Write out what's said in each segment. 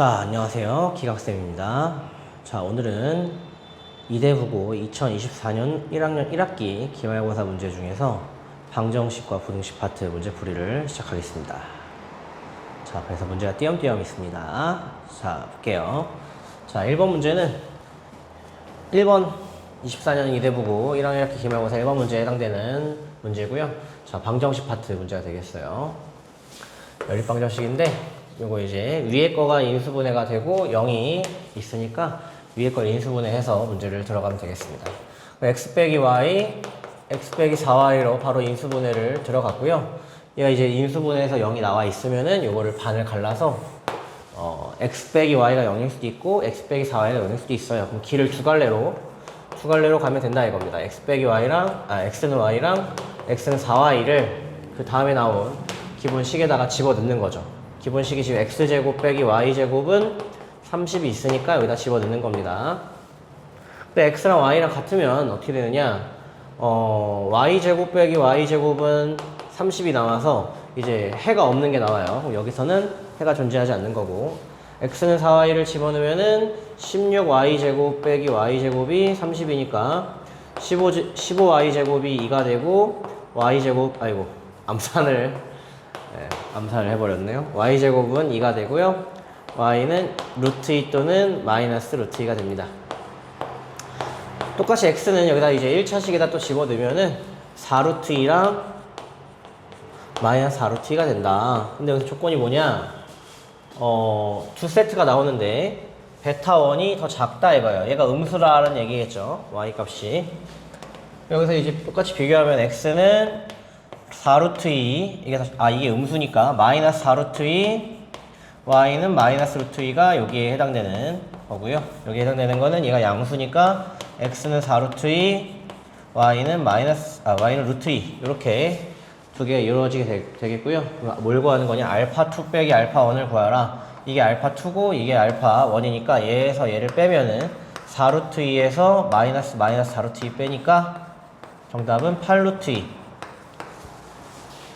자, 안녕하세요. 기각쌤입니다. 자, 오늘은 이대국어 2024년 1학년 1학기 기말고사 문제 중에서 방정식과 부등식 파트 문제 풀이를 시작하겠습니다. 자, 그래서 문제가 띄엄띄엄 있습니다. 자, 볼게요. 자, 1번 문제는 1번 24년 이대부고 1학년 1학기 기말고사 1번 문제에 해당되는 문제고요. 자, 방정식 파트 문제가 되겠어요. 연립방정식인데 요거 이제 위에 거가 인수분해가 되고 0이 있으니까 위에 걸 인수분해해서 문제를 들어가면 되겠습니다. x 빼기 y, x 빼기 4y로 바로 인수분해를 들어갔고요. 얘가 이제 인수분해해서 0이 나와 있으면은 요거를 반을 갈라서 어, x 빼기 y가 0일 수도 있고 x 빼기 4y가 0일 수도 있어요. 그럼 길을 두 갈래로 두 갈래로 가면 된다 이겁니다. x 빼기 y랑 아 x는 y랑 x는 4y를 그 다음에 나온 기본 식에다가 집어 넣는 거죠. 기본식이 지금 x제곱 빼기 y제곱은 30이 있으니까 여기다 집어 넣는 겁니다. 근데 x랑 y랑 같으면 어떻게 되느냐? 어, y제곱 빼기 y제곱은 30이 나와서 이제 해가 없는 게 나와요. 여기서는 해가 존재하지 않는 거고 x는 4y를 집어넣으면은 16y제곱 빼기 y제곱이 30이니까 15, 15y제곱이 2가 되고 y제곱 아이고 암산을 네, 암산을 해버렸네요. y제곱은 2가 되고요. y는 루트 2 또는 마이너스 루트 2가 됩니다. 똑같이 x는 여기다 이제 1차식에다 또 집어넣으면은 4루트 2랑 마이너스 4루트 2가 된다. 근데 여기서 조건이 뭐냐? 어, 두 세트가 나오는데 베타 1이 더 작다 이거예요. 얘가 음수라는 얘기겠죠. y 값이. 여기서 이제 똑같이 비교하면 x는 4루트 2 이게 다시- 아 이게 음수니까 마이너스 4루트 2 y는 마이너스 루트 2가 여기에 해당되는 거고요. 여기에 해당되는 거는 얘가 양수니까 x는 4루트 2 y는 마이너스 아 y는 루트 2 이렇게 두개 이루어지게 되, 되겠고요. 그럼 뭘 구하는 거냐? 알파 2 빼기 알파 1을 구하라. 이게 알파 2고 이게 알파 1이니까 얘에서 얘를 빼면은 4루트 2에서 마이너스 마이너스 4루트 2 빼니까 정답은 8루트 2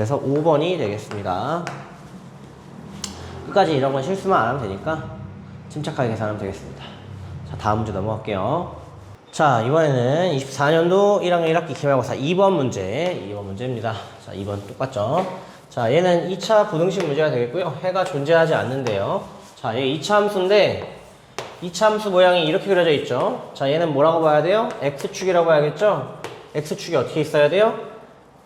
그래서 5번이 되겠습니다. 끝까지 이런 건 실수만 안 하면 되니까 침착하게 계산하면 되겠습니다. 자, 다음 문제 넘어갈게요. 자, 이번에는 24년도 1학년 1학기 기말고사 2번 문제, 2번 문제입니다. 자, 2번 똑같죠? 자, 얘는 2차 부등식 문제가 되겠고요. 해가 존재하지 않는데요. 자, 얘 2차 함수인데 2차 함수 모양이 이렇게 그려져 있죠? 자, 얘는 뭐라고 봐야 돼요? x축이라고 봐야겠죠? x축이 어떻게 있어야 돼요?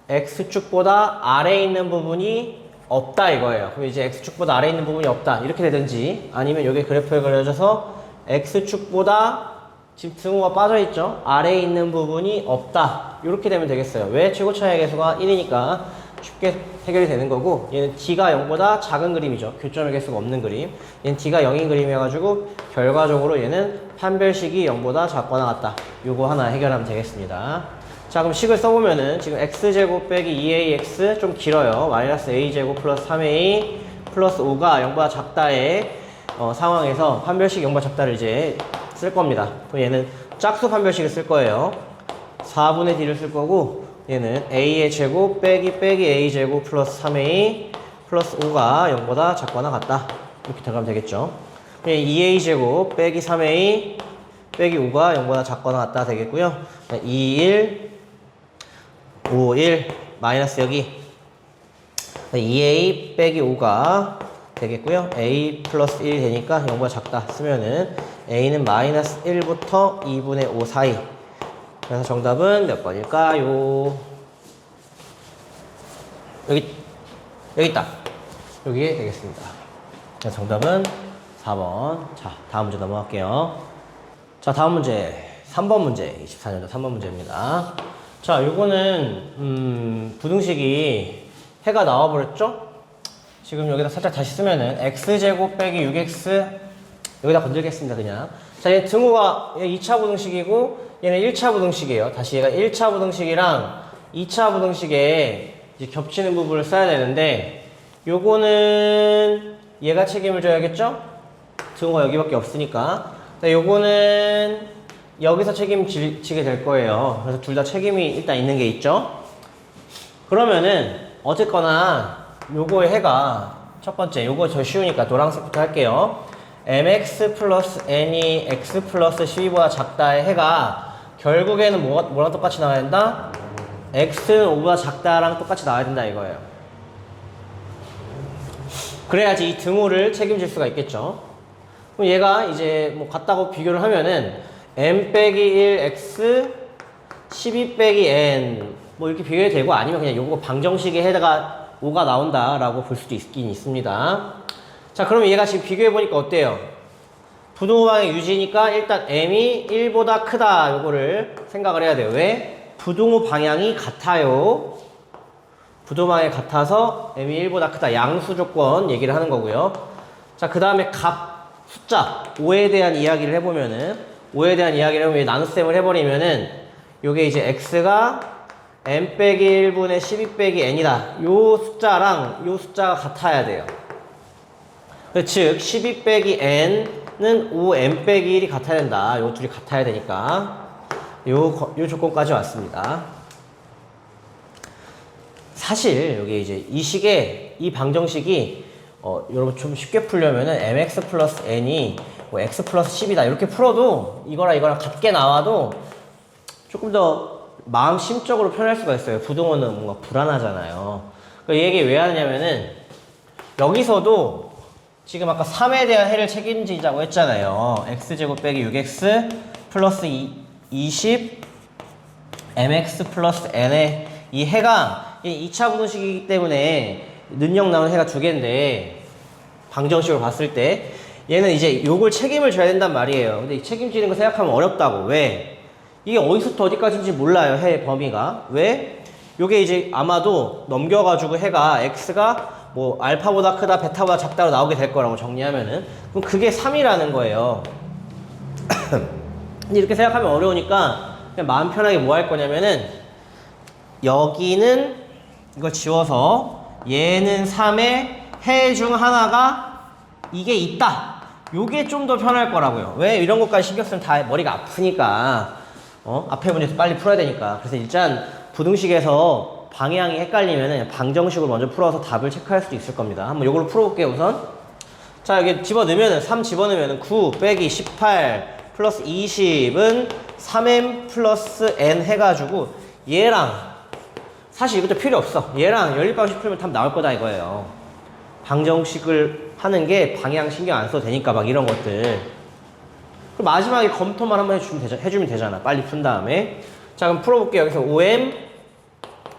X축보다 아래에 있는 부분이 없다 이거예요. 그럼 이제 x축보다 아래에 있는 부분이 없다. 이렇게 되든지 아니면 여기 그래프에 그려져서 x축보다 지금 등호가 빠져 있죠. 아래에 있는 부분이 없다. 이렇게 되면 되겠어요. 왜 최고 차의 개수가 1이니까 쉽게 해결이 되는 거고 얘는 d가 0보다 작은 그림이죠. 교점의 개수가 없는 그림. 얘는 d가 0인 그림이어가지고 결과적으로 얘는 판별식이 0보다 작거나 같다. 요거 하나 해결하면 되겠습니다. 자 그럼 식을 써보면은 지금 x제곱 빼기 2ax 좀 길어요. 마이너스 a제곱 플러스 3a 플러스 5가 0보다 작다의 어, 상황에서 판별식 0보다 작다를 이제 쓸 겁니다. 그럼 얘는 짝수 판별식을 쓸 거예요. 4분의 d를 쓸 거고 얘는 a의 제곱 빼기 빼기 a제곱 플러스 3a 플러스 5가 0보다 작거나 같다. 이렇게 들어가면 되겠죠. 2a 제곱 빼기 3a 빼기 5가 0보다 작거나 같다 되겠고요. 2, 1 5, 1 마이너스 여기 2a 빼기 5가 되겠고요. a 플러스 1이 되니까 0보다 작다 쓰면은 a는 마이너스 1부터 2분의 5 사이 그래서 정답은 몇 번일까요? 여기 여기 있다. 여기에 되겠습니다. 자, 정답은 4번. 자, 다음 문제 넘어갈게요. 자, 다음 문제. 3번 문제. 24년도 3번 문제입니다. 자, 요거는, 음, 부등식이 해가 나와버렸죠? 지금 여기다 살짝 다시 쓰면은, x제곱 빼기 6x, 여기다 건들겠습니다, 그냥. 자, 얘 등호가, 얘 2차 부등식이고, 얘는 1차 부등식이에요. 다시 얘가 1차 부등식이랑 2차 부등식에 이제 겹치는 부분을 써야 되는데, 요거는 얘가 책임을 져야겠죠? 등호가 여기밖에 없으니까. 자, 요거는 여기서 책임지게 될 거예요. 그래서 둘 다 책임이 일단 있는 게 있죠? 그러면은, 어쨌거나, 요거의 해가 첫 번째, 요거 저 쉬우니까 노란색부터 할게요. mx 플러스 n이 x 플러스 12보다 작다의 해가 결국에는 뭐가, 뭐랑 똑같이 나와야 된다? x는 5보다 작다랑 똑같이 나와야 된다 이거예요. 그래야지 이 등호를 책임질 수가 있겠죠. 그럼 얘가 이제 뭐 같다고 비교를 하면은 m 빼기 1 x 12 빼기 n 뭐 이렇게 비교해도 되고 아니면 그냥 요거 방정식에 해다가 5가 나온다라고 볼 수도 있긴 있습니다. 자, 그럼 얘가 지금 비교해 보니까 어때요? 부동호방의 유지니까 일단 m이 1보다 크다 요거를 생각을 해야 돼요. 왜? 부동호 방향이 같아요. 부동방에 같아서 m이 1보다 크다. 양수 조건 얘기를 하는 거고요. 자, 그 다음에 값, 숫자, 5에 대한 이야기를 해보면은 5에 대한 이야기를 해보면 나눗셈을 해버리면은 요게 이제 x가 m 빼기 1분의 12 빼기 n이다. 요 숫자랑 요 숫자가 같아야 돼요. 그 즉, 12 빼기 n은 5m 빼기 1이 같아야 된다. 요 둘이 같아야 되니까. 요, 거- 요 조건까지 왔습니다. 사실, 여기 이제 이 식의, 이 방정식이, 어, 여러분 좀 쉽게 풀려면은 mx 플러스 n이 뭐 x 플러스 10이다. 이렇게 풀어도 이거랑 이거랑 같게 나와도 조금 더 마음 심적으로 표현할 수가 있어요. 부동어는 뭔가 불안하잖아요. 그 얘기 왜 하냐면은 여기서도 지금 아까 3에 대한 해를 책임지자고 했잖아요. x제곱 빼기 6x 플러스 2, 20 mx 플러스 n의 이 해가 이 2차 분식이기 때문에 능력 나오는 해가 두 개인데 방정식으로 봤을 때 얘는 이제 요걸 책임을 져야 된단 말이에요. 근데 이 책임지는 거 생각하면 어렵다고. 왜? 이게 어디서부터 어디까지인지 몰라요. 해 범위가. 왜? 요게 이제 아마도 넘겨가지고 해가 x가 뭐 알파보다 크다 베타보다 작다로 나오게 될 거라고 정리하면은 그럼 그게 3이라는 거예요. 이렇게 생각하면 어려우니까 그냥 마음 편하게 뭐 할 거냐면은 여기는 이걸 지워서 얘는 3의 해중 하나가 이게 있다. 요게 좀 더 편할 거라고요. 왜 이런 것까지 신경 쓰면 다 머리가 아프니까. 어? 앞에 문제에서 빨리 풀어야 되니까. 그래서 일단 부등식에서 방향이 헷갈리면은 방정식으로 먼저 풀어서 답을 체크할 수도 있을 겁니다. 한번 요걸로 풀어볼게요, 우선. 자, 여기 집어넣으면은 3 집어넣으면은 9 빼기 18 플러스 20은 3m 플러스 n 해가지고 얘랑 사실 이것도 필요 없어. 얘랑 연립방식 풀면 답 나올 거다 이거예요. 방정식을 하는 게 방향 신경 안 써도 되니까 막 이런 것들. 그럼 마지막에 검토만 한번 해주면, 되자, 해주면 되잖아. 빨리 푼 다음에. 자, 그럼 풀어볼게요. 여기서 5m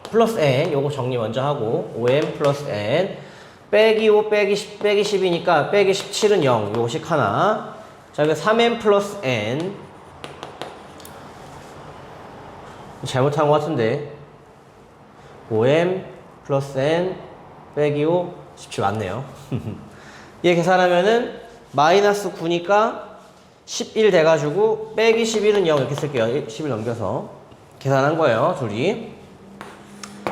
플러스 n. 요거 정리 먼저 하고. 5m 플러스 n. 빼기 5 빼기 10 빼기 10이니까 빼기 17은 0. 요거씩 하나. 자, 여기 3m 플러스 n. 잘못한 것 같은데. 5m 플러스 n 빼기 5 17 맞네요. 얘 계산하면은 마이너스 9니까 11 돼가지고 빼기 11은 0 이렇게 쓸게요. 11 넘겨서 계산한 거예요. 둘이.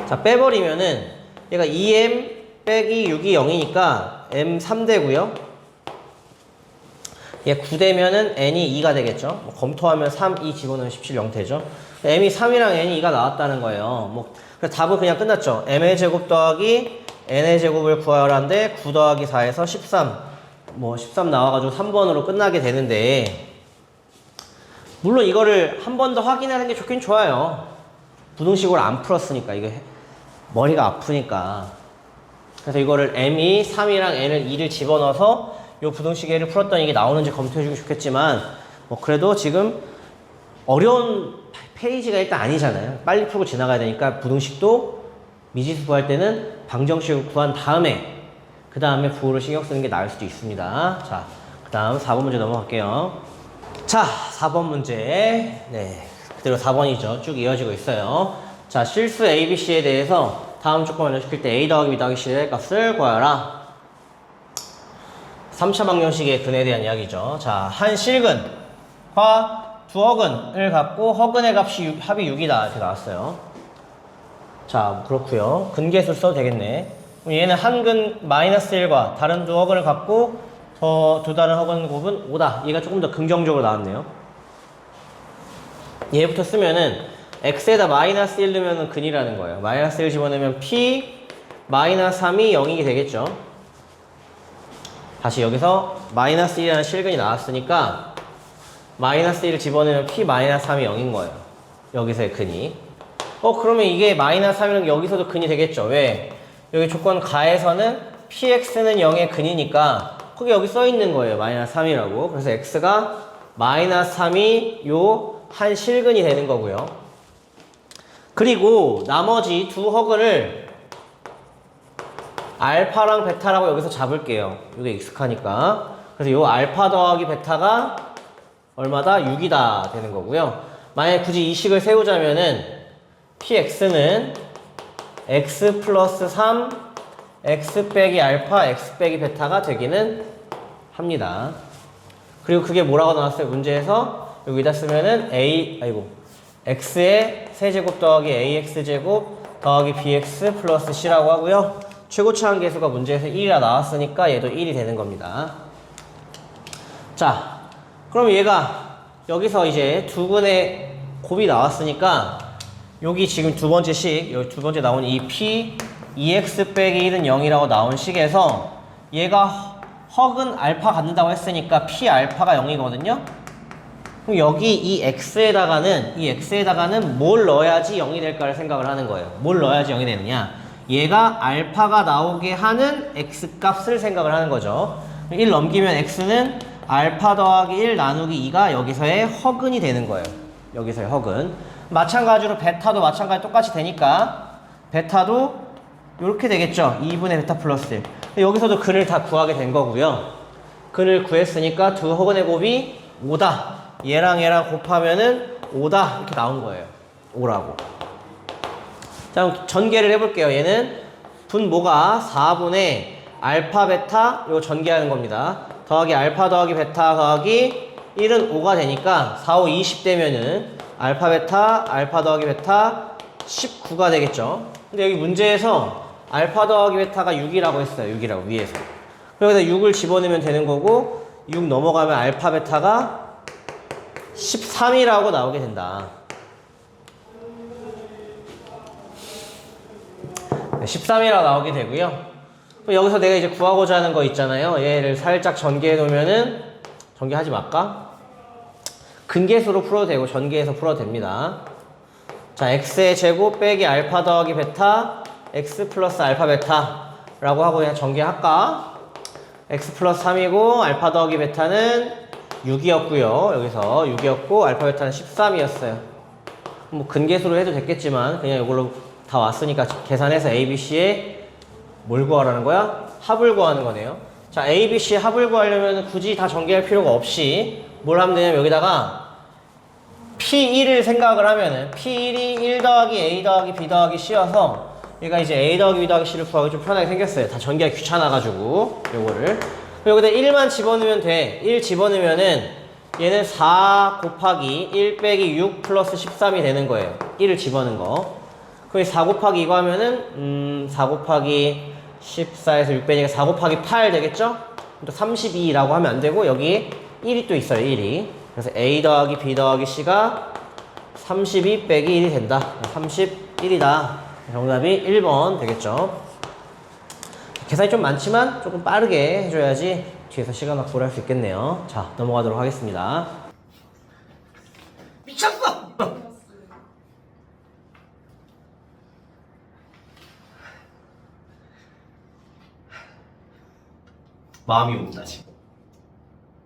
자 빼버리면은 얘가 2m 빼기 6이 0이니까 m 3되고요. 얘 9되면은 n이 2가 되겠죠. 뭐 검토하면 3, 2 집어넣으면 17, 0 되죠. m이 3이랑 n이 2가 나왔다는 거예요. 뭐 그래서 답은 그냥 끝났죠. m의 제곱 더하기 n의 제곱을 구하라는데 9 더하기 4에서 13. 뭐 13 나와가지고 3번으로 끝나게 되는데 물론 이거를 한 번 더 확인하는 게 좋긴 좋아요. 부등식으로 안 풀었으니까 해- 머리가 아프니까. 그래서 이거를 m이 3이랑 n을 2를 집어넣어서 요 부등식에를 풀었더니 이게 나오는지 검토해주기 좋겠지만 뭐 그래도 지금 어려운 페이지가 일단 아니잖아요. 빨리 풀고 지나가야 되니까 부등식도 미지수 구할 때는 방정식을 구한 다음에 그 다음에 부호를 신경 쓰는 게 나을 수도 있습니다. 자, 그 다음 4번 문제 넘어갈게요. 자, 4번 문제. 네, 그대로 4번이죠. 쭉 이어지고 있어요. 자, 실수 ABC에 대해서 다음 조건 알려시킬 때 A 더하기 B 더하기 C의 값을 구하라. 3차 방정식의 근에 대한 이야기죠. 자, 한 실근과 두 허근을 갖고 허근의 값이 육- 합이 6이다. 이렇게 나왔어요. 자, 그렇고요 근계수 써도 되겠네. 얘는 한근 마이너스 1과 다른 두 허근을 갖고 더 두 다른 허근 곱은 5다. 얘가 조금 더 긍정적으로 나왔네요. 얘부터 쓰면은 x에다 마이너스 1 넣으면 근이라는 거예요. 마이너스 1 집어넣으면 p 마이너스 3이 0이 되겠죠. 다시 여기서 마이너스 1이라는 실근이 나왔으니까 마이너스 1을 집어넣으면 p 마이너스 3이 0인 거예요. 여기서의 근이. 어 그러면 이게 마이너스 3이라는 게 여기서도 근이 되겠죠. 왜? 여기 조건 가에서는 px는 0의 근이니까 거기 여기 써 있는 거예요. 마이너스 3이라고. 그래서 x가 마이너스 3이 요 한 실근이 되는 거고요. 그리고 나머지 두 허근을 알파랑 베타라고 여기서 잡을게요. 이게 익숙하니까. 그래서 요 알파 더하기 베타가 얼마다? 6이다 되는 거고요. 만약에 굳이 이 식을 세우자면은 px는 x 플러스 3 x 빼기 알파 x 빼기 베타가 되기는 합니다. 그리고 그게 뭐라고 나왔어요? 문제에서 여기다 쓰면은 a 아이고 x의 세제곱 더하기 ax 제곱 더하기 bx 플러스 c라고 하고요. 최고차항 계수가 문제에서 1이라 나왔으니까 얘도 1이 되는 겁니다. 자, 그럼 얘가 여기서 이제 두 근의 곱이 나왔으니까 여기 지금 두 번째 식, 여기 두 번째 나온 이 p 2x 빼기 1은 0이라고 나온 식에서 얘가 허- 허근 알파 갖는다고 했으니까 p 알파가 0이거든요. 그럼 여기 이 x에다가는 이 x에다가는 뭘 넣어야지 0이 될까를 생각을 하는 거예요. 뭘 넣어야지 0이 되느냐? 얘가 알파가 나오게 하는 x 값을 생각을 하는 거죠. 1 넘기면 x는 알파 더하기 1 나누기 2가 여기서의 허근이 되는 거예요. 여기서의 허근. 마찬가지로 베타도 마찬가지 똑같이 되니까 베타도 이렇게 되겠죠. 2분의 베타 플러스 1. 여기서도 근을 다 구하게 된 거고요. 근을 구했으니까 두 허근의 곱이 5다. 얘랑 얘랑 곱하면은 5다. 이렇게 나온 거예요. 5라고. 자, 그럼 전개를 해볼게요. 얘는 분모가 4분의 알파, 베타, 이거 전개하는 겁니다. 더하기 알파 더하기 베타 더하기 1은 5가 되니까 4, 5, 20 되면은 알파, 베타, 알파 더하기 베타 19가 되겠죠. 근데 여기 문제에서 알파 더하기 베타가 6이라고 했어요. 6이라고 위에서. 그래서 6을 집어넣으면 되는 거고 6 넘어가면 알파, 베타가 13이라고 나오게 된다. 13이라고 나오게 되고요. 여기서 내가 이제 구하고자 하는 거 있잖아요. 얘를 살짝 전개해 놓으면은 전개하지 말까? 근계수로 풀어도 되고 전개해서 풀어도 됩니다. 자, x의 제곱 빼기 알파 더하기 베타 x 플러스 알파 베타라고 하고 그냥 전개할까? x 플러스 3이고 알파 더하기 베타는 6이었고요. 여기서 6이었고 알파 베타는 13이었어요. 뭐 근계수로 해도 됐겠지만 그냥 이걸로 다 왔으니까 계산해서 A, B, C에 뭘 구하라는 거야? 합을 구하는 거네요. 자, A, B, C 합을 구하려면 굳이 다 전개할 필요가 없이 뭘 하면 되냐면 여기다가 P1을 생각을 하면은 P1이 1 더하기 A 더하기 B 더하기 C여서 얘가 이제 A 더하기 B 더하기 C를 구하기 좀 편하게 생겼어요. 다 전개가 귀찮아가지고 요거를 여기다 1만 집어넣으면 돼. 1 집어넣으면은 얘는 4 곱하기 1 빼기 6 플러스 13이 되는 거예요. 1을 집어넣은 거. 그럼 4 곱하기 이거 하면은 음, 4 곱하기 14에서 6 빼니까 4 곱하기 8 되겠죠? 또 32라고 하면 안 되고 여기 1이 또 있어요. 1이. 그래서 A 더하기 B 더하기 C가 32 빼기 1이 된다. 31이다. 정답이 1번 되겠죠? 계산이 좀 많지만 조금 빠르게 해줘야지 뒤에서 시간 확보를 할 수 있겠네요. 자, 넘어가도록 하겠습니다. 미쳤어! 마음이 옵니다, 지금.